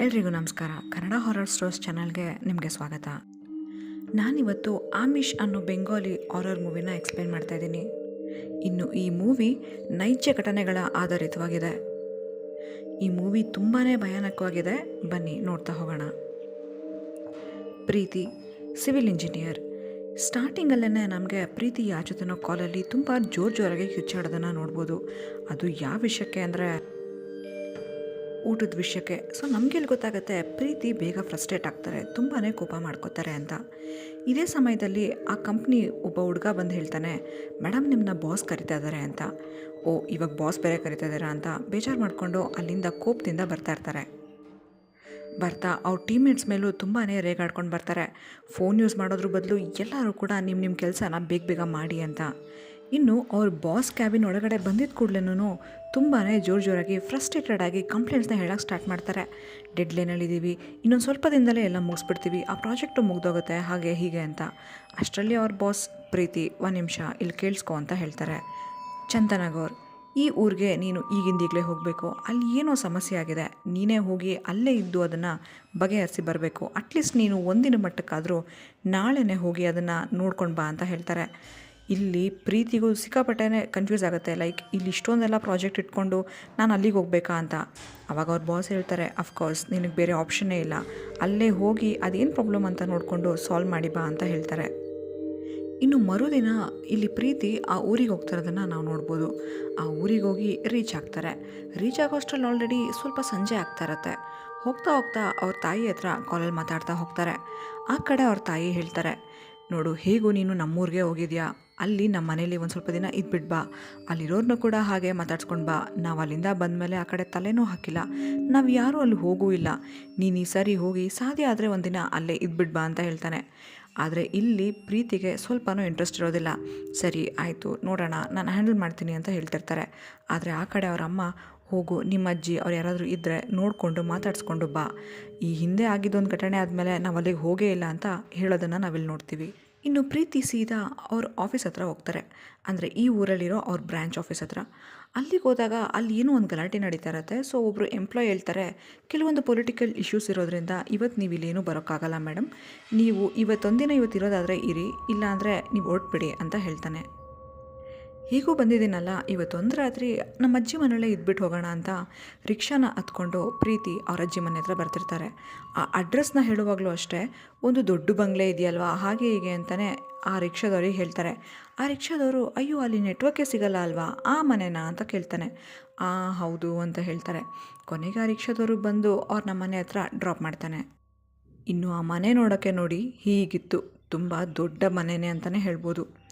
ಎಲ್ರಿಗೂ ನಮಸ್ಕಾರ. Kannada horror stores ಚಾನಲ್ಗೆ ನಿಮಗೆ ಸ್ವಾಗತ. ನಾನಿವತ್ತು ಆಮಿಷ್ ಅನ್ನೋ ಬೆಂಗಾಲಿ ಹಾರರ್ ಮೂವಿನ ಎಕ್ಸ್ಪ್ಲೇನ್ ಮಾಡ್ತಾ ಇದ್ದೀನಿ. ಇನ್ನು ಈ ಮೂವಿ ನೈಜ ಘಟನೆಗಳ ಆಧಾರಿತವಾಗಿದೆ. ಈ ಮೂವಿ ತುಂಬಾ ಭಯಾನಕವಾಗಿದೆ. ಬನ್ನಿ ನೋಡ್ತಾ ಹೋಗೋಣ. ಪ್ರೀತಿ ಸಿವಿಲ್ ಇಂಜಿನಿಯರ್ ಸ್ಟಾರ್ಟಿಂಗಲ್ಲೇ ನಮಗೆ ಪ್ರೀತಿ ಯಾಚುತನೋ ಕಾಲಲ್ಲಿ ತುಂಬ ಜೋರು ಜೋರಾಗಿ ಕಿಚ್ಚಾಡೋದನ್ನು ನೋಡ್ಬೋದು. ಅದು ಯಾವ ವಿಷಯಕ್ಕೆ ಅಂದರೆ ಊಟದ ವಿಷಯಕ್ಕೆ. ಸೊ ನಮಗೆಲ್ಲಿ ಗೊತ್ತಾಗುತ್ತೆ, ಪ್ರೀತಿ ಬೇಗ ಫ್ರಸ್ಟ್ರೇಟ್ ಆಗ್ತಾರೆ. ತುಂಬಾ ಕೋಪ ಮಾಡ್ಕೋತಾರೆ ಅಂತ. ಇದೇ ಸಮಯದಲ್ಲಿ ಆ ಕಂಪ್ನಿ ಒಬ್ಬ ಹುಡುಗ ಬಂದು ಹೇಳ್ತಾನೆ ಮೇಡಮ್ ನಿಮ್ಮನ್ನ ಬಾಸ್ ಕರಿತಾ ಇದ್ದಾರೆ ಅಂತ. ಓ, ಇವಾಗ ಬಾಸ್ ಬೇರೆ ಕರಿತಾ ಇದ್ದಾರಾ ಅಂತ. ಬೇಜಾರು ಮಾಡಿಕೊಂಡು ಅಲ್ಲಿಂದ ಕೋಪದಿಂದ ಬರ್ತಾ ಇರ್ತಾರೆ. ಬರ್ತಾ ಅವ್ರ ಟೀಮ್ಮೇಟ್ಸ್ ಮೇಲೂ ತುಂಬಾ ರೇಗಾಡ್ಕೊಂಡು ಬರ್ತಾರೆ. ಫೋನ್ ಯೂಸ್ ಮಾಡೋದ್ರ ಬದಲು ಎಲ್ಲರೂ ಕೂಡ ನಿಮ್ಮ ನಿಮ್ಮ ಕೆಲಸನ ಬೇಗ ಬೇಗ ಮಾಡಿ ಅಂತ. ಇನ್ನು ಅವ್ರ ಬಾಸ್ ಕ್ಯಾಬಿನ್ ಒಳಗಡೆ ಬಂದಿದ್ದ ಕೂಡಲೇನೂ ತುಂಬಾ ಜೋರು ಜೋರಾಗಿ ಫ್ರಸ್ಟ್ರೇಟೆಡ್ ಆಗಿ ಕಂಪ್ಲೇಂಟ್ಸ್ನ ಹೇಳೋಕೆ ಸ್ಟಾರ್ಟ್ ಮಾಡ್ತಾರೆ. ಡೆಡ್ ಲೈನಲ್ಲಿದ್ದೀವಿ ಇನ್ನೊಂದು ಸ್ವಲ್ಪ ದಿನದಲ್ಲೇ ಎಲ್ಲ ಮುಗಿಸ್ಬಿಡ್ತೀವಿ, ಆ ಪ್ರಾಜೆಕ್ಟು ಮುಗ್ದೋಗುತ್ತೆ, ಹಾಗೆ ಹೀಗೆ ಅಂತ. ಅಷ್ಟರಲ್ಲಿ ಅವ್ರ ಬಾಸ್ ಪ್ರೀತಿ, ಒಂದು ನಿಮಿಷ ಇಲ್ಲಿ ಕೇಳಿಸ್ಕೊ ಅಂತ ಹೇಳ್ತಾರೆ. ಚಂದನಗೌರ್, ಈ ಊರಿಗೆ ನೀನು ಈಗಿಂದೀಗಲೇ ಹೋಗಬೇಕು, ಅಲ್ಲಿ ಏನೋ ಸಮಸ್ಯೆ ಆಗಿದೆ, ನೀನೇ ಹೋಗಿ ಅಲ್ಲೇ ಇದ್ದು ಅದನ್ನು ಬಗೆಹರಿಸಿ ಬರಬೇಕು ಅಟ್ಲೀಸ್ಟ್ ನೀನು ಒಂದಿನ ಮಟ್ಟಕ್ಕಾದರೂ ನಾಳೆನೇ ಹೋಗಿ ಅದನ್ನು ನೋಡ್ಕೊಂಡು ಬಾ ಅಂತ ಹೇಳ್ತಾರೆ. ಇಲ್ಲಿ ಪ್ರೀತಿಗೂ ಸಿಕ್ಕಾಪಟ್ಟೆ ಕನ್ಫ್ಯೂಸ್ ಆಗುತ್ತೆ. ಲೈಕ್ ಇಲ್ಲಿ ಇಷ್ಟೊಂದೆಲ್ಲ ಪ್ರಾಜೆಕ್ಟ್ ಇಟ್ಕೊಂಡು ನಾನು ಅಲ್ಲಿಗೆ ಹೋಗ್ಬೇಕಾ ಅಂತ. ಅವಾಗ ಅವ್ರ ಬಾಸ್ ಹೇಳ್ತಾರೆ ಅಫ್ಕೋರ್ಸ್ ನಿನಗೆ ಬೇರೆ ಆಪ್ಷನ್ನೇ ಇಲ್ಲ. ಅಲ್ಲೇ ಹೋಗಿ ಅದೇನು ಪ್ರಾಬ್ಲಮ್ ಅಂತ ನೋಡಿಕೊಂಡು ಸಾಲ್ವ್ ಮಾಡಿ ಬಾ ಅಂತ ಹೇಳ್ತಾರೆ. ಇನ್ನು ಮರುದಿನ ಇಲ್ಲಿ ಪ್ರೀತಿ ಆ ಊರಿಗೆ ಹೋಗ್ತಿರೋದನ್ನು ನಾವು ನೋಡ್ಬೋದು. ಆ ಊರಿಗೆ ಹೋಗಿ ರೀಚ್ ಆಗ್ತಾರೆ. ರೀಚ್ ಆಗೋಷ್ಟರಲ್ಲಿ ಆಲ್ರೆಡಿ ಸ್ವಲ್ಪ ಸಂಜೆ ಆಗ್ತಾ ಇರತ್ತೆ. ಹೋಗ್ತಾ ಹೋಗ್ತಾ ಅವ್ರ ತಾಯಿ ಹತ್ರ ಕಾಲಲ್ಲಿ ಮಾತಾಡ್ತಾ ಹೋಗ್ತಾರೆ. ಆ ಕಡೆ ಅವ್ರ ತಾಯಿ ಹೇಳ್ತಾರೆ ನೋಡು, ಹೇಗೂ ನೀನು ನಮ್ಮೂರಿಗೆ ಹೋಗಿದ್ಯಾ? ಅಲ್ಲಿ ನಮ್ಮ ಮನೇಲಿ ಒಂದು ಸ್ವಲ್ಪ ದಿನ ಇದ್ಬಿಟ್ಟು ಬಾ. ಅಲ್ಲಿರೋರ್ನೂ ಕೂಡ ಹಾಗೆ ಮಾತಾಡ್ಸ್ಕೊಂಡು ಬಾ. ನಾವು ಅಲ್ಲಿಂದ ಬಂದಮೇಲೆ ಆ ಕಡೆ ತಲೆನೂ ಹಾಕಿಲ್ಲ. ನಾವು ಯಾರೂ ಅಲ್ಲಿ ಹೋಗೂ ಇಲ್ಲ. ನೀನು ಈ ಸರಿ ಹೋಗಿ ಸಾಧ್ಯ ಆದರೆ ಒಂದಿನ ಅಲ್ಲೇ ಇದ್ಬಿಟ್ಟು ಬಾ ಅಂತ ಹೇಳ್ತಾನೆ. ಆದರೆ ಇಲ್ಲಿ ಪ್ರೀತಿಗೆ ಸ್ವಲ್ಪನೂ ಇಂಟ್ರೆಸ್ಟ್ ಇರೋದಿಲ್ಲ. ಸರಿ, ಆಯಿತು, ನೋಡೋಣ, ನಾನು ಹ್ಯಾಂಡಲ್ ಮಾಡ್ತೀನಿ ಅಂತ ಹೇಳ್ತಿರ್ತಾರೆ. ಆದರೆ ಆ ಕಡೆ ಅವರ ಅಮ್ಮ, ಹೋಗು, ನಿಮ್ಮ ಅಜ್ಜಿ ಅವ್ರು ಯಾರಾದರೂ ಇದ್ದರೆ ನೋಡಿಕೊಂಡು ಮಾತಾಡಿಸ್ಕೊಂಡು ಬಾ. ಈ ಹಿಂದೆ ಆಗಿದ್ದೊಂದು ಘಟನೆ ಆದಮೇಲೆ ನಾವು ಅಲ್ಲಿಗೆ ಹೋಗೇ ಇಲ್ಲ ಅಂತ ಹೇಳೋದನ್ನು ನಾವಿಲ್ಲಿ ನೋಡ್ತೀವಿ. ಇನ್ನು ಪ್ರೀತಿ ಸೀದಾ ಅವ್ರ ಆಫೀಸ್ ಹತ್ರ ಹೋಗ್ತಾರೆ. ಅಂದರೆ ಈ ಊರಲ್ಲಿರೋ ಅವ್ರ ಬ್ರ್ಯಾಂಚ್ ಆಫೀಸ್ ಹತ್ರ. ಅಲ್ಲಿಗೆ ಹೋದಾಗ ಅಲ್ಲಿ ಏನೋ ಒಂದು ಗಲಾಟೆ ನಡೀತಾ ಇರುತ್ತೆ. ಸೊ ಒಬ್ಬರು ಎಂಪ್ಲಾಯ್ ಹೇಳ್ತಾರೆ, ಕೆಲವೊಂದು ಪೊಲಿಟಿಕಲ್ ಇಶ್ಯೂಸ್ ಇರೋದ್ರಿಂದ ಇವತ್ತು ನೀವು ಇಲ್ಲೇನೂ ಬರೋಕ್ಕಾಗಲ್ಲ ಮೇಡಮ್ ನೀವು ಇವತ್ತೊಂದಿನ ಇವತ್ತು ಇರೋದಾದರೆ ಇರಿ. ಇಲ್ಲಾಂದರೆ ನೀವು ಹೊರಟ್ಬಿಡಿ, ಅಂತ ಹೇಳ್ತಾನೆ. ಹೀಗೂ ಬಂದಿದ್ದೀನಲ್ಲ ಇವತ್ತೊಂದು ರಾತ್ರಿ ನಮ್ಮ ಅಜ್ಜಿ ಮನೆಯಲ್ಲೇ ಇದ್ಬಿಟ್ಟು ಹೋಗೋಣ ಅಂತ ರಿಕ್ಷಾನ ಹತ್ಕೊಂಡು ಪ್ರೀತಿ ಅವ್ರ ಅಜ್ಜಿ ಮನೆ ಹತ್ರ ಬರ್ತಿರ್ತಾರೆ. ಆ ಅಡ್ರೆಸ್ನ ಹೇಳುವಾಗಲೂ ಅಷ್ಟೇ, ಒಂದು ದೊಡ್ಡ ಬಂಗ್ಲೆ ಇದೆಯಲ್ವಾ, ಹಾಗೆ ಹೀಗೆ ಅಂತಲೇ ಆ ರಿಕ್ಷಾದವ್ರಿಗೆ ಹೇಳ್ತಾರೆ. ಆ ರಿಕ್ಷಾದವರು, ಅಯ್ಯೋ, ಅಲ್ಲಿ ನೆಟ್ವರ್ಕೇ ಸಿಗಲ್ಲ ಅಲ್ವಾ, ಆ ಮನೆನಾ? ಅಂತ ಕೇಳ್ತಾನೆ. ಆ, ಹೌದು, ಅಂತ ಹೇಳ್ತಾರೆ. ಕೊನೆಗೆ ಆ ರಿಕ್ಷಾದವರು ಬಂದು ಅವ್ರು ನಮ್ಮ ಮನೆ ಹತ್ರ ಡ್ರಾಪ್ ಮಾಡ್ತಾನೆ. ಇನ್ನು ಆ ಮನೆ ನೋಡೋಕ್ಕೆ ನೋಡಿ ಹೀಗಿತ್ತು. ತುಂಬ ದೊಡ್ಡ ಮನೆನೇ ಅಂತಲೇ ಹೇಳ್ಬೋದು.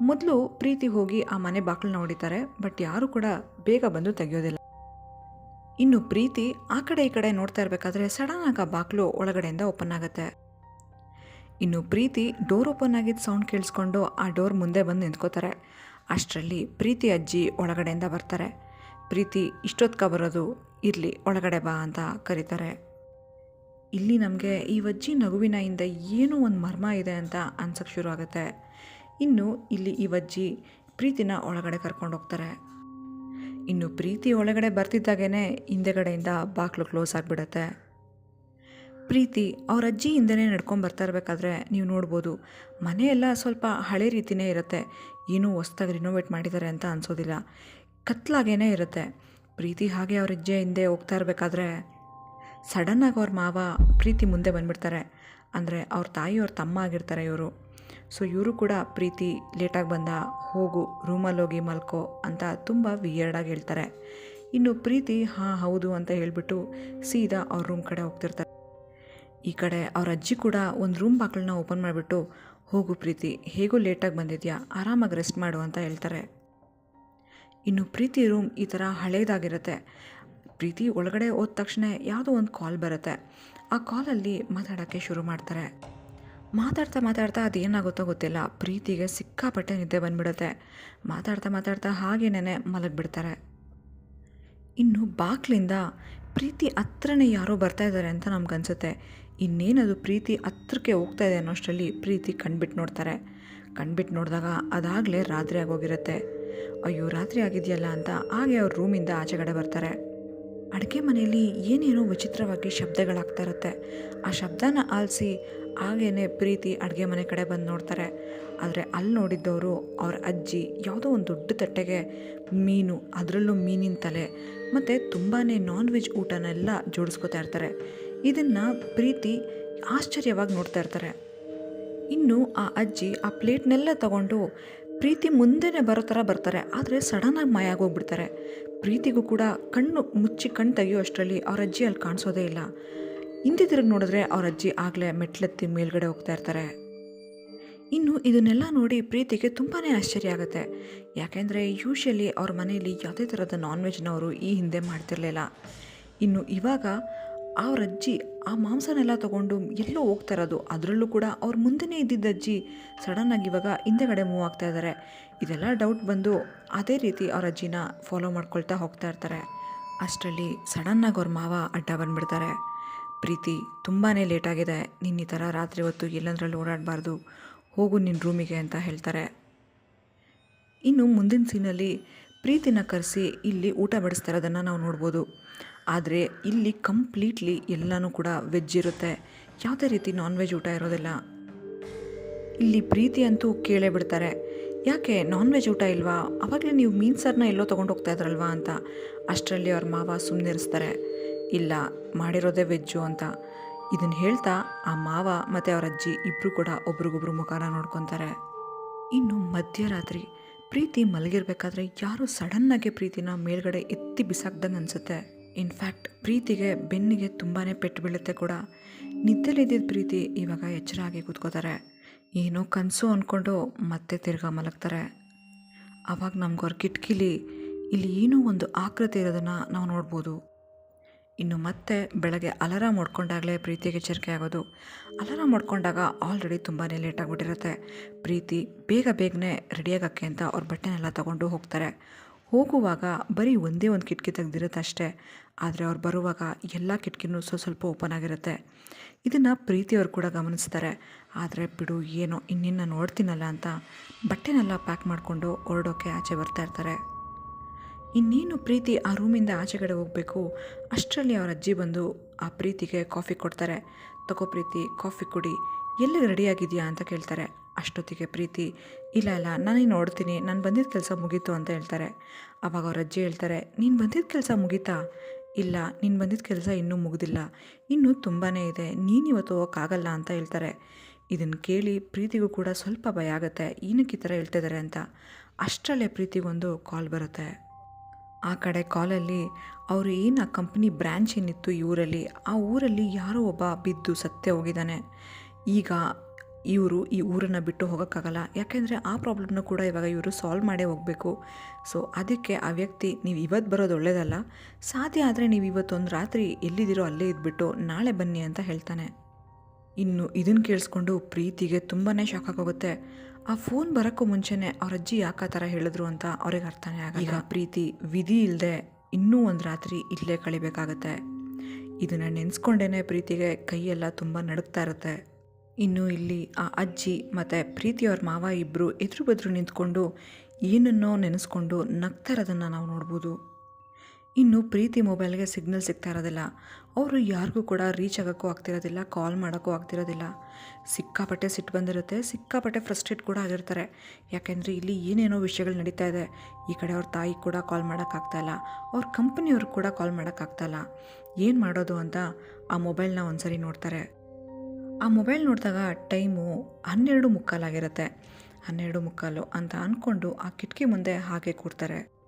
ಮೊದಲು ಪ್ರೀತಿ ಹೋಗಿ ಆ ಮನೆ ಬಾಗಿಲನ್ನ ಹೊಡಿತಾರೆ ಬಟ್ ಯಾರು ಕೂಡ ಬೇಗ ಬಂದು ತೆಗೆಯೋದಿಲ್ಲ. ಇನ್ನು ಪ್ರೀತಿ ಆ ಕಡೆ ಈ ಕಡೆ ನೋಡ್ತಾ ಇರಬೇಕಾದ್ರೆ ಸಡನ್ ಆಗಿ ಆ ಬಾಗಿಲು ಒಳಗಡೆಯಿಂದ ಓಪನ್ ಆಗುತ್ತೆ. ಇನ್ನು ಪ್ರೀತಿ ಡೋರ್ ಓಪನ್ ಆಗಿದ್ದ ಸೌಂಡ್ ಕೇಳಿಸ್ಕೊಂಡು ಆ ಡೋರ್ ಮುಂದೆ ಬಂದು ನಿಂತ್ಕೋತಾರೆ. ಅಷ್ಟರಲ್ಲಿ ಪ್ರೀತಿ ಅಜ್ಜಿ ಒಳಗಡೆಯಿಂದ ಬರ್ತಾರೆ. ಪ್ರೀತಿ ಇಷ್ಟೊತ್ಕ ಬರೋದು, ಇರಲಿ, ಒಳಗಡೆ ಬಾ ಅಂತ ಕರೀತಾರೆ. ಇಲ್ಲಿ ನಮಗೆ ಈ ಅಜ್ಜಿ ನಗುವಿನ ಹಿಂದೆ ಏನೋ ಒಂದು ಮರ್ಮ ಇದೆ ಅಂತ ಅನ್ಸಕ್ಕೆ ಶುರು ಆಗುತ್ತೆ. ಇನ್ನು ಇಲ್ಲಿ ಈ ಅಜ್ಜಿ ಪ್ರೀತಿನ ಒಳಗಡೆ ಕರ್ಕೊಂಡು ಹೋಗ್ತಾರೆ. ಇನ್ನು ಪ್ರೀತಿ ಒಳಗಡೆ ಬರ್ತಿದ್ದಾಗೇ ಹಿಂದೆಗಡೆಯಿಂದ ಬಾಗಿಲು ಕ್ಲೋಸ್ ಆಗಿಬಿಡತ್ತೆ. ಪ್ರೀತಿ ಅವ್ರ ಅಜ್ಜಿ ಹಿಂದೆನೇ ನಡ್ಕೊಂಡು ಬರ್ತಾ ಇರಬೇಕಾದ್ರೆ ನೀವು ನೋಡ್ಬೋದು, ಮನೆಯೆಲ್ಲ ಸ್ವಲ್ಪ ಹಳೆ ರೀತಿಯೇ ಇರುತ್ತೆ. ಏನೂ ಹೊಸ್ದಾಗಿ ರಿನೋವೇಟ್ ಮಾಡಿದ್ದಾರೆ ಅಂತ ಅನಿಸೋದಿಲ್ಲ. ಕತ್ಲಾಗೇ ಇರುತ್ತೆ. ಪ್ರೀತಿ ಹಾಗೆ ಅವ್ರ ಅಜ್ಜಿ ಹಿಂದೆ ಹೋಗ್ತಾ ಇರಬೇಕಾದ್ರೆ ಸಡನ್ನಾಗಿ ಅವ್ರ ಮಾವ ಪ್ರೀತಿ ಮುಂದೆ ಬಂದುಬಿಡ್ತಾರೆ. ಅಂದರೆ ಅವ್ರ ತಾಯಿ ಅವ್ರ ತಮ್ಮ ಆಗಿರ್ತಾರೆ ಇವರು. ಸೊ ಇವರು ಕೂಡ ಪ್ರೀತಿ ಲೇಟಾಗಿ ಬಂದ ಹೋಗು ರೂಮಲ್ಲಿ ಹೋಗಿ ಮಲ್ಕೋ ಅಂತ ತುಂಬ ವಿಯರ್ಡಾಗಿ ಹೇಳ್ತಾರೆ. ಇನ್ನು ಪ್ರೀತಿ, ಹಾಂ, ಹೌದು ಅಂತ ಹೇಳಿಬಿಟ್ಟು ಸೀದಾ ಅವ್ರ ರೂಮ್ ಕಡೆ ಹೋಗ್ತಿರ್ತಾರೆ. ಈ ಕಡೆ ಅವ್ರ ಅಜ್ಜಿ ಕೂಡ ಒಂದು ರೂಮ್ ಬಾಗಿಲನ್ನ ಓಪನ್ ಮಾಡಿಬಿಟ್ಟು, ಹೋಗು ಪ್ರೀತಿ, ಹೇಗೂ ಲೇಟಾಗಿ ಬಂದಿದ್ಯಾ, ಆರಾಮಾಗಿ ರೆಸ್ಟ್ ಮಾಡು ಅಂತ ಹೇಳ್ತಾರೆ. ಇನ್ನು ಪ್ರೀತಿ ರೂಮ್ ಈ ಥರ ಹಳೇದಾಗಿರುತ್ತೆ. ಪ್ರೀತಿ ಒಳಗಡೆ ಹೋದ ತಕ್ಷಣ ಯಾವುದೋ ಒಂದು ಕಾಲ್ ಬರುತ್ತೆ. ಆ ಕಾಲಲ್ಲಿ ಮಾತಾಡೋಕ್ಕೆ ಶುರು ಮಾಡ್ತಾರೆ. ಮಾತಾಡ್ತಾ ಮಾತಾಡ್ತಾ ಅದು ಏನಾಗುತ್ತೋ ಗೊತ್ತಿಲ್ಲ. ಪ್ರೀತಿಗೆ ಸಿಕ್ಕಾಪಟ್ಟೆ ನಿದ್ದೆ ಬಂದ್ಬಿಡುತ್ತೆ. ಮಾತಾಡ್ತಾ ಮಾತಾಡ್ತಾ ಹಾಗೇನೇ ಮಲಗಿಬಿಡ್ತಾರೆ. ಇನ್ನು ಬಾಕ್ಲಿಂದ ಪ್ರೀತಿ ಹತ್ರನೇ ಯಾರೋ ಬರ್ತಾ ಇದ್ದಾರೆ ಅಂತ ನಮ್ಗನ್ಸುತ್ತೆ. ಇನ್ನೇನದು ಪ್ರೀತಿ ಹತ್ರಕ್ಕೆ ಹೋಗ್ತಾ ಇದೆ ಅನ್ನೋಷ್ಟರಲ್ಲಿ ಪ್ರೀತಿ ಕಣ್ಬಿಟ್ಟು ನೋಡ್ತಾರೆ. ಕಣ್ಬಿಟ್ಟು ನೋಡಿದಾಗ ಅದಾಗಲೇ ರಾತ್ರಿ ಆಗೋಗಿರುತ್ತೆ. ಅಯ್ಯೋ, ರಾತ್ರಿ ಆಗಿದೆಯಲ್ಲ ಅಂತ ಹಾಗೆ ಅವ್ರ ರೂಮಿಂದ ಆಚೆಗಡೆ ಬರ್ತಾರೆ. ಅಡುಗೆ ಮನೆಯಲ್ಲಿ ಏನೇನೋ ವಿಚಿತ್ರವಾಗಿ ಶಬ್ದಗಳಾಗ್ತಾ ಇರುತ್ತೆ. ಆ ಶಬ್ದನ ಆಲಿಸಿ ಹಾಗೇನೆ ಪ್ರೀತಿ ಅಡುಗೆ ಮನೆ ಕಡೆ ಬಂದು ನೋಡ್ತಾರೆ. ಆದರೆ ಅಲ್ಲಿ ನೋಡಿದ್ದವರು ಅವ್ರ ಅಜ್ಜಿ ಯಾವುದೋ ಒಂದು ದೊಡ್ಡ ತಟ್ಟೆಗೆ ಮೀನು, ಅದರಲ್ಲೂ ಮೀನಿನ ತಲೆ. ಮತ್ತು ತುಂಬಾ ನಾನ್ ವೆಜ್ ಊಟನೆಲ್ಲ ಜೋಡಿಸ್ಕೋತಾ ಇರ್ತಾರೆ. ಇದನ್ನು ಪ್ರೀತಿ ಆಶ್ಚರ್ಯವಾಗಿ ನೋಡ್ತಾ ಇರ್ತಾರೆ. ಇನ್ನು ಆ ಅಜ್ಜಿ ಆ ಪ್ಲೇಟ್ನೆಲ್ಲ ತಗೊಂಡು ಪ್ರೀತಿ ಮುಂದೆನೇ ಬರೋ ಥರ ಬರ್ತಾರೆ. ಆದರೆ ಸಡನ್ನಾಗಿ ಮಾಯ ಆಗೋಗ್ಬಿಡ್ತಾರೆ. ಪ್ರೀತಿಗೂ ಕೂಡ ಕಣ್ಣು ಮುಚ್ಚಿ ಕಣ್ಣು ತೆಗಿಯೋ ಅಷ್ಟರಲ್ಲಿ ಅವ್ರ ಅಜ್ಜಿ ಅಲ್ಲಿ ಕಾಣಿಸೋದೇ ಇಲ್ಲ. ಹಿಂದೆ ತಿರುಗಿ ನೋಡಿದ್ರೆ ಅವ್ರ ಅಜ್ಜಿ ಆಗಲೇ ಮೆಟ್ಲೆತ್ತಿ ಮೇಲ್ಗಡೆ ಹೋಗ್ತಾ ಇರ್ತಾರೆ. ಇನ್ನು ಇದನ್ನೆಲ್ಲ ನೋಡಿ ಪ್ರೀತಿಗೆ ತುಂಬಾ ಆಶ್ಚರ್ಯ ಆಗುತ್ತೆ. ಯಾಕೆಂದರೆ ಯೂಶಲಿ ಅವ್ರ ಮನೆಯಲ್ಲಿ ಯಾವುದೇ ಥರದ ನಾನ್ ವೆಜ್ನವರು ಈ ಹಿಂದೆ ಮಾಡ್ತಿರಲಿಲ್ಲ. ಇನ್ನು ಇವಾಗ ಅವ್ರ ಅಜ್ಜಿ ಆ ಮಾಂಸನೆಲ್ಲ ತೊಗೊಂಡು ಎಲ್ಲೋ ಹೋಗ್ತಾ ಇರೋದು. ಅದರಲ್ಲೂ ಕೂಡ ಅವ್ರ ಮುಂದೆನೇ ಇದ್ದಿದ್ದ ಅಜ್ಜಿ ಸಡನ್ನಾಗಿ ಇವಾಗ ಹಿಂದೆಗಡೆ ಮೂವ್ ಆಗ್ತಾ ಇದ್ದಾರೆ. ಇದೆಲ್ಲ ಡೌಟ್ ಬಂದು ಅದೇ ರೀತಿ ಅವ್ರ ಅಜ್ಜಿನ ಫಾಲೋ ಮಾಡ್ಕೊಳ್ತಾ ಹೋಗ್ತಾ ಇರ್ತಾರೆ. ಅಷ್ಟರಲ್ಲಿ ಸಡನ್ನಾಗಿ ಅವ್ರ ಮಾವ ಅಡ್ಡ ಬಂದುಬಿಡ್ತಾರೆ. ಪ್ರೀತಿ ತುಂಬಾ ಲೇಟಾಗಿದೆ ನಿನ್ನ ಈ ಥರ ರಾತ್ರಿ ಹೊತ್ತು ಎಲ್ಲಂದ್ರಲ್ಲಿ ಓಡಾಡಬಾರ್ದು. ಹೋಗು ನಿನ್ನ ರೂಮಿಗೆ ಅಂತ ಹೇಳ್ತಾರೆ. ಇನ್ನು ಮುಂದಿನ ಸೀನಲ್ಲಿ ಪ್ರೀತಿನ ಕರೆಸಿ ಇಲ್ಲಿ ಊಟ ಬಡಿಸ್ತಾ ಇರೋದನ್ನು ನಾವು ನೋಡ್ಬೋದು. ಆದರೆ ಇಲ್ಲಿ ಕಂಪ್ಲೀಟ್ಲಿ ಎಲ್ಲನೂ ಕೂಡ ವೆಜ್ ಇರುತ್ತೆ. ಯಾವುದೇ ರೀತಿ ನಾನ್ ವೆಜ್ ಊಟ ಇರೋದಿಲ್ಲ. ಇಲ್ಲಿ ಪ್ರೀತಿ ಅಂತೂ ಕೇಳೇ ಬಿಡ್ತಾರೆ. ಯಾಕೆ ನಾನ್ ವೆಜ್ ಊಟ ಇಲ್ವಾ? ಅವಾಗಲೇ ನೀವು ಮೀನು ಸಾರನ್ನ ಎಲ್ಲೋ ತೊಗೊಂಡು ಹೋಗ್ತಾ ಇದ್ರಲ್ವಾ ಅಂತ. ಅಷ್ಟರಲ್ಲಿ ಅವ್ರ ಮಾವ ಸುಮ್ಮನಿರಿಸ್ತಾರೆ ಇಲ್ಲ, ಮಾಡಿರೋದೇ ವೆಜ್ಜು ಅಂತ. ಇದನ್ನು ಹೇಳ್ತಾ ಆ ಮಾವ ಮತ್ತು ಅವರ ಅಜ್ಜಿ ಇಬ್ಬರು ಕೂಡ ಒಬ್ರಿಗೊಬ್ರು ಮುಖಾನ ನೋಡ್ಕೊತಾರೆ. ಇನ್ನು ಮಧ್ಯರಾತ್ರಿ ಪ್ರೀತಿ ಮಲಗಿರ್ಬೇಕಾದ್ರೆ ಯಾರೋ ಸಡನ್ನಾಗಿ ಪ್ರೀತಿನ ಮೇಲ್ಗಡೆ ಎತ್ತಿ ಬಿಸಾಕ್ದಂಗೆ ಅನಿಸುತ್ತೆ. ಇನ್ಫ್ಯಾಕ್ಟ್ ಪ್ರೀತಿಗೆ ಬೆನ್ನಿಗೆ ತುಂಬಾ ಪೆಟ್ಟು ಬೀಳುತ್ತೆ ಕೂಡ. ನಿದ್ದೆಲಿದ್ದಿದ್ದ ಪ್ರೀತಿ ಇವಾಗ ಎಚ್ಚರ ಆಗಿ ಕೂತ್ಕೋತಾರೆ. ಏನೋ ಕನಸು ಅಂದ್ಕೊಂಡು ಮತ್ತೆ ತಿರ್ಗಾ ಮಲಗ್ತಾರೆ. ಆವಾಗ ನಮ್ಗೆ ಅವ್ರ ಕಿಟಕಿಲಿ ಇಲ್ಲಿ ಏನೋ ಒಂದು ಆಕೃತಿ ಇರೋದನ್ನು ನಾವು ನೋಡ್ಬೋದು. ಇನ್ನು ಮತ್ತೆ ಬೆಳಗ್ಗೆ ಅಲಾರಾಮ್ ಹೊಡ್ಕೊಂಡಾಗಲೇ ಪ್ರೀತಿಗೆ ಎಚ್ಚರಿಕೆ ಆಗೋದು. ಅಲಾರಾಮ್ ಹೊಡ್ಕೊಂಡಾಗ ಆಲ್ರೆಡಿ ತುಂಬಾ ಲೇಟ್ ಆಗಿಬಿಟ್ಟಿರುತ್ತೆ. ಪ್ರೀತಿ ಬೇಗ ಬೇಗನೆ ರೆಡಿಯಾಗಕ್ಕೆ ಅಂತ ಅವ್ರ ಬಟ್ಟೆನೆಲ್ಲ ತಗೊಂಡು ಹೋಗ್ತಾರೆ. ಹೋಗುವಾಗ ಬರೀ ಒಂದೇ ಒಂದು ಕಿಟಕಿ ತೆಗೆದಿರುತ್ತೆ ಅಷ್ಟೇ. ಆದರೆ ಅವ್ರು ಬರುವಾಗ ಎಲ್ಲ ಕಿಟಕಿನೂ ಸ್ವಲ್ಪ ಸ್ವಲ್ಪ ಓಪನ್ ಆಗಿರುತ್ತೆ. ಇದನ್ನು ಪ್ರೀತಿಯವರು ಕೂಡ ಗಮನಿಸ್ತಾರೆ. ಆದರೆ ಬಿಡು, ಏನೋ ಇನ್ನಿನ್ನ ನೋಡ್ತೀನಲ್ಲ ಅಂತ ಬಟ್ಟೆನೆಲ್ಲ ಪ್ಯಾಕ್ ಮಾಡಿಕೊಂಡು ಹೊರಡೋಕ್ಕೆ ಆಚೆ ಬರ್ತಾ ಇರ್ತಾರೆ. ಇನ್ನೇನು ಪ್ರೀತಿ ಆ ರೂಮಿಂದ ಆಚೆಗಡೆ ಹೋಗಬೇಕು? ಅಷ್ಟರಲ್ಲಿ ಅವ್ರ ಅಜ್ಜಿ ಬಂದು ಆ ಪ್ರೀತಿಗೆ ಕಾಫಿ ಕೊಡ್ತಾರೆ. ತಗೋ ಪ್ರೀತಿ, ಕಾಫಿ ಕುಡಿ. ಎಲ್ಲಿಗೆ ರೆಡಿಯಾಗಿದೆಯಾ ಅಂತ ಕೇಳ್ತಾರೆ. ಅಷ್ಟೊತ್ತಿಗೆ ಪ್ರೀತಿ, ಇಲ್ಲ ಇಲ್ಲ, ನಾನೇ ನೋಡ್ತೀನಿ. ನಾನು ಬಂದಿದ್ದ ಕೆಲಸ ಮುಗೀತು ಅಂತ ಹೇಳ್ತಾರೆ. ಆವಾಗ ಅವ್ರ ಅಜ್ಜಿ ಹೇಳ್ತಾರೆ, ನೀನು ಬಂದಿದ್ದ ಕೆಲಸ ಮುಗೀತಾ? ಇಲ್ಲ, ನೀನು ಬಂದಿದ್ದ ಕೆಲಸ ಇನ್ನೂ ಮುಗಿದಿಲ್ಲ. ಇನ್ನೂ ತುಂಬಾ ಇದೆ. ನೀನು ಇವತ್ತು ಹೋಗೋಕ್ಕಾಗಲ್ಲ ಅಂತ ಹೇಳ್ತಾರೆ. ಇದನ್ನು ಕೇಳಿ ಪ್ರೀತಿಗೂ ಕೂಡ ಸ್ವಲ್ಪ ಭಯ ಆಗುತ್ತೆ. ಏನಕ್ಕೆ ಈ ಥರ ಹೇಳ್ತಿದ್ದಾರೆ ಅಂತ. ಅಷ್ಟರಲ್ಲೇ ಪ್ರೀತಿಗೊಂದು ಕಾಲ್ ಬರುತ್ತೆ. ಆ ಕಡೆ ಕಾಲಲ್ಲಿ ಅವರು ಏನು ಆ ಕಂಪ್ನಿ ಬ್ರ್ಯಾಂಚ್ ಏನಿತ್ತು ಈ ಊರಲ್ಲಿ, ಆ ಊರಲ್ಲಿ ಯಾರೋ ಒಬ್ಬ ಬಿದ್ದು ಸತ್ತೇ ಹೋಗಿದ್ದಾನೆ. ಈಗ ಇವರು ಈ ಊರನ್ನು ಬಿಟ್ಟು ಹೋಗೋಕ್ಕಾಗಲ್ಲ. ಯಾಕೆಂದರೆ ಆ ಪ್ರಾಬ್ಲಮ್ನ ಕೂಡ ಇವಾಗ ಇವರು ಸಾಲ್ವ್ ಮಾಡೇ ಹೋಗಬೇಕು. ಸೊ ಅದಕ್ಕೆ ಆ ವ್ಯಕ್ತಿ, ನೀವು ಇವತ್ತು ಬರೋದು ಒಳ್ಳೆಯದಲ್ಲ ಸಾಧ್ಯ ಆದರೆ ನೀವು ಇವತ್ತೊಂದು ರಾತ್ರಿ ಎಲ್ಲಿದ್ದೀರೋ ಅಲ್ಲೇ ಇದ್ಬಿಟ್ಟು ನಾಳೆ ಬನ್ನಿ ಅಂತ ಹೇಳ್ತಾನೆ. ಇನ್ನು ಇದನ್ನು ಕೇಳಿಸ್ಕೊಂಡು ಪ್ರೀತಿಗೆ ತುಂಬಾ ಶಾಕ್ ಆಗೋಗುತ್ತೆ. ಆ ಫೋನ್ ಬರೋಕ್ಕೂ ಮುಂಚೆನೆ ಅವ್ರ ಅಜ್ಜಿ ಯಾಕೆ ಆ ಥರ ಹೇಳಿದ್ರು ಅಂತ ಅವ್ರಿಗೆ ಅರ್ಥನೇ ಆಗ ಈಗ ಪ್ರೀತಿ ವಿಧಿ ಇಲ್ಲದೆ ಇನ್ನೂ ಒಂದು ರಾತ್ರಿ ಇಲ್ಲೇ ಕಳಿಬೇಕಾಗತ್ತೆ. ಇದನ್ನು ನೆನೆಸ್ಕೊಂಡೇ ಪ್ರೀತಿಗೆ ಕೈಯೆಲ್ಲ ತುಂಬ ನಡುಕ್ತಾ ಇರುತ್ತೆ. ಇನ್ನು ಇಲ್ಲಿ ಆ ಅಜ್ಜಿ ಮತ್ತು ಪ್ರೀತಿಯವ್ರ ಮಾವ ಇಬ್ಬರು ಎದುರು ಬದ್ರು ನಿಂತ್ಕೊಂಡು ಏನನ್ನೋ ನೆನೆಸ್ಕೊಂಡು ನಗ್ತಾ ಇರೋದನ್ನು ನಾವು ನೋಡ್ಬೋದು. ಇನ್ನು ಪ್ರೀತಿ ಮೊಬೈಲ್ಗೆ ಸಿಗ್ನಲ್ ಸಿಗ್ತಾ ಇರೋದಿಲ್ಲ. ಅವರು ಯಾರಿಗೂ ಕೂಡ ರೀಚ್ ಆಗೋಕ್ಕೂ ಆಗ್ತಿರೋದಿಲ್ಲ, ಕಾಲ್ ಮಾಡೋಕ್ಕೂ ಆಗ್ತಿರೋದಿಲ್ಲ. ಸಿಕ್ಕಾಪಟ್ಟೆ ಸಿಟ್ಟು ಬಂದಿರುತ್ತೆ, ಸಿಕ್ಕಾಪಟ್ಟೆ ಫ್ರಸ್ಟ್ರೇಟ್ ಕೂಡ ಆಗಿರ್ತಾರೆ. ಯಾಕೆಂದರೆ ಇಲ್ಲಿ ಏನೇನೋ ವಿಷಯಗಳು ನಡೀತಾ ಇದೆ. ಈ ಕಡೆ ಅವ್ರ ತಾಯಿ ಕೂಡ ಕಾಲ್ ಮಾಡೋಕ್ಕಾಗ್ತಾಯಿಲ್ಲ ಅವ್ರ ಕಂಪ್ನಿಯವ್ರು ಕೂಡ ಕಾಲ್ ಮಾಡೋಕ್ಕಾಗ್ತಾಯಿಲ್ಲ ಏನು ಮಾಡೋದು ಅಂತ ಆ ಮೊಬೈಲ್ನ ಒಂದ್ಸರಿ ನೋಡ್ತಾರೆ. ಆ ಮೊಬೈಲ್ ನೋಡಿದಾಗ ಟೈಮು ಹನ್ನೆರಡು ಮುಕ್ಕಾಲಾಗಿರುತ್ತೆ. ಹನ್ನೆರಡು ಮುಕ್ಕಾಲು ಅಂತ ಅಂದ್ಕೊಂಡು ಆ ಕಿಟಕಿ ಮುಂದೆ ಹಾಗೆ ಕೂರ್ತಾರೆ.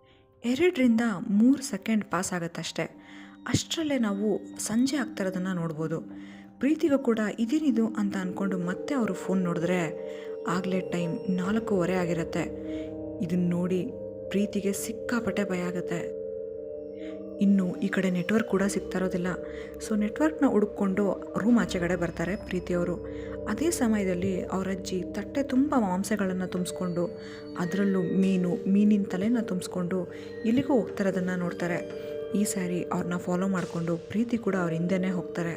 ಎರಡರಿಂದ ಮೂರು ಸೆಕೆಂಡ್ ಪಾಸ್ ಆಗುತ್ತಷ್ಟೇ ಅಷ್ಟರಲ್ಲೇ ನಾವು ಸಂಜೆ ಆಗ್ತಿರೋದನ್ನು ನೋಡ್ಬೋದು. ಪ್ರೀತಿಗೂ ಕೂಡ ಇದೇನಿದು ಅಂತ ಅಂದ್ಕೊಂಡು ಮತ್ತೆ ಅವರು ಫೋನ್ ನೋಡಿದ್ರೆ ಆಗಲೇ ಟೈಮ್ ನಾಲ್ಕೂವರೆ ಆಗಿರುತ್ತೆ. ಇದನ್ನು ನೋಡಿ ಪ್ರೀತಿಗೆ ಸಿಕ್ಕಾಪಟ್ಟೆ ಭಯ ಆಗುತ್ತೆ. ಇನ್ನು ಈ ಕಡೆ ನೆಟ್ವರ್ಕ್ ಕೂಡ ಸಿಗ್ತಾ ಇರೋದಿಲ್ಲ. ಸೊ ನೆಟ್ವರ್ಕ್ನ ಹುಡುಕೊಂಡು ರೂಮ್ ಆಚೆಗಡೆ ಬರ್ತಾರೆ ಪ್ರೀತಿಯವರು ಅದೇ ಸಮಯದಲ್ಲಿ ಅವರ ಅಜ್ಜಿ ತಟ್ಟೆ ತುಂಬ ಮಾಂಸಗಳನ್ನು ತುಂಬಿಸ್ಕೊಂಡು, ಅದರಲ್ಲೂ ಮೀನು, ಮೀನಿನ ತಲೆನ ತುಂಬಿಸ್ಕೊಂಡು ಎಲ್ಲಿಗೂ ಹೋಗ್ತಾರೋದನ್ನು ನೋಡ್ತಾರೆ. ಈ ಸಾರಿ ಅವ್ರನ್ನ ಫಾಲೋ ಮಾಡಿಕೊಂಡು ಪ್ರೀತಿ ಕೂಡ ಅವ್ರ ಹಿಂದೆನೇ ಹೋಗ್ತಾರೆ.